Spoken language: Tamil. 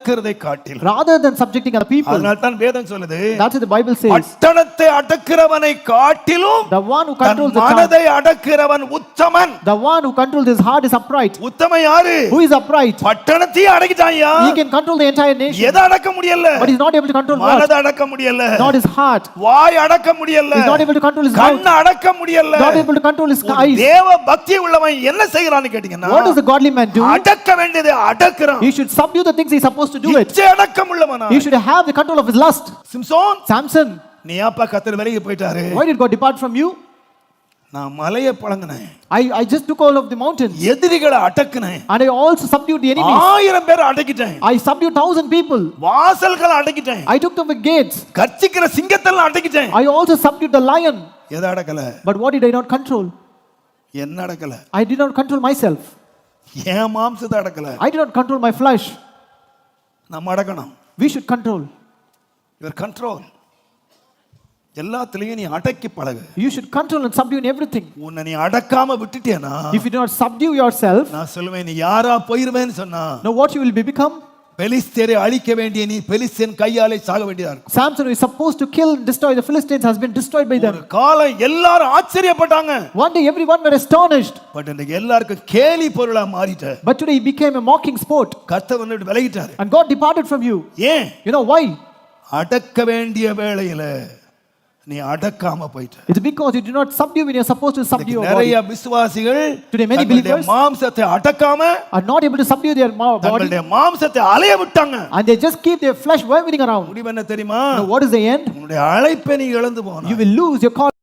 அடக்கிறதை காட்டில் rather than subjecting other people. அதனால தான் வேதம் சொல்லுது That's what the Bible says. பட்டணத்தை அடக்கிறவனை காட்டிலும் The one who than controls the town, மனதை அடக்கிறவன் உத்தமன் the one who controls his heart is upright. உத்தமன் யாரு Who is upright? பட்டணத்தையும் அடக்கிட்டாயா He can control the entire nation, எதை அடக்க முடியல but he's not able to control what? மனதை அடக்க முடியல Not his heart. வாய் அடக்க முடியல He's not able to control his mouth. கண் அடக்க முடியல Not able to control his ஒரு eyes. தேவ பக்தி உள்ளவன் என்ன செய்யறான்னு கேட்டீங்கன்னா What does the godly man do? அடக்க வேண்டியதை அடக்குறான் He should subdue the things he's supposed to do it. He should have the control of his lust. Samson Samson, நீ அப்பா கத்தர் விலகி போயிட்டாரு why did God depart from you? நான் மலையை பழங்கினேன் I, I just took all of the mountains எதிரிகளை அடக்குனேன் and I also subdued the enemies. ஆயிரம் பேரை அடக்கிட்டேன் I subdued thousand people. வாசல்களை அடக்கிட்டேன் I took them with gates. கர்ச்சிக்கிற சிங்கத்தெல்லாம் அடக்கிட்டேன் I also subdued the lion. எதை அடக்கல But what did I not control? என்ன அடக்கல I did not control myself. என் மாம்சத்தை அடக்கல I did not control my flesh. நம்ம அடக்கணும் We should control. Your control எல்லாத்துலயும் நீ அடக்கி பழகு You should control and subdue in everything. உன்னை நீ அடக்காம விட்டுட்டேனா If you do not subdue yourself, நான் சொல்லுவேன் நீ யாரா போயிருவேன்னு சொன்னா know what you will be become? பெலிஸ்தேரை அழிக்க வேண்டிய நீ பெலிஸ்தேன் கையாலே சாக வேண்டியதா இருக்கும் Samson, who is supposed to kill and destroy the Philistines, has been destroyed by ஒரு. காலம் எல்லாரும் ஆச்சரியப்பட்டாங்க One day, everyone were astonished, but இன்னைக்கு எல்லாருக்கும் கேலி பொருளா மாறிட்ட but today he became a mocking sport, கர்த்தர் வந்து விலகிட்டாரு and God departed from you. ஏன் You know why? அடக்க வேண்டிய வேளையில நீ அடக்காம போயிட்ட because you do not subdue when you're supposed to subdue your body. நிறைய விசுவாசிகள் Today many தங்களுடைய believers மாம்சத்தை அடக்காம Are not able to subdue their mo- body, தங்களுடைய மாம்சத்தை அலைய விட்டாங்க and they just keep their flesh roaming around. முடிவு என்ன தெரியுமா what is the end? உன்னுடைய அழைப்பை நீ இழந்து போன You will lose your call.